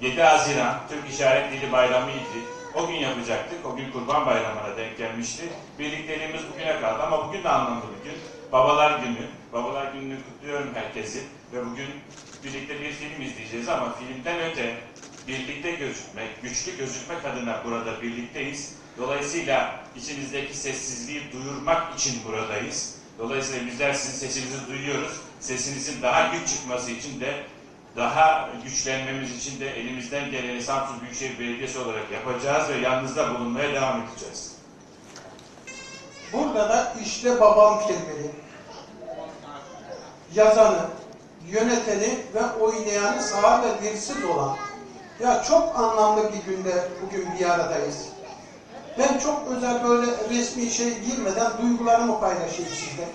7 Haziran Türk İşaret Dili Bayramı. O gün yapacaktık. O gün Kurban Bayramı'na denk gelmişti. Birlikteliğimiz bugüne kaldı ama bugün de anlamlı bir gün. Babalar Günü. Babalar Günü'nü kutluyorum herkesi. Ve bugün birlikte bir film izleyeceğiz ama filmden öte birlikte gözükmek, güçlü gözükmek adına burada birlikteyiz. Dolayısıyla içinizdeki sessizliği duyurmak için buradayız. Dolayısıyla bizler sizin sesinizi duyuyoruz. Sesinizin daha güç çıkması için de daha güçlenmemiz için de elimizden geleni Samsun Büyükşehir Belediyesi olarak yapacağız ve yanınızda bulunmaya devam edeceğiz. Burada da işte babam filmini, yazanı, yöneteni ve oynayanı sağır ve dilsiz olan, ya çok anlamlı bir günde bugün bir aradayız. Ben çok özel böyle resmi şey girmeden duygularımı paylaşayım sizle.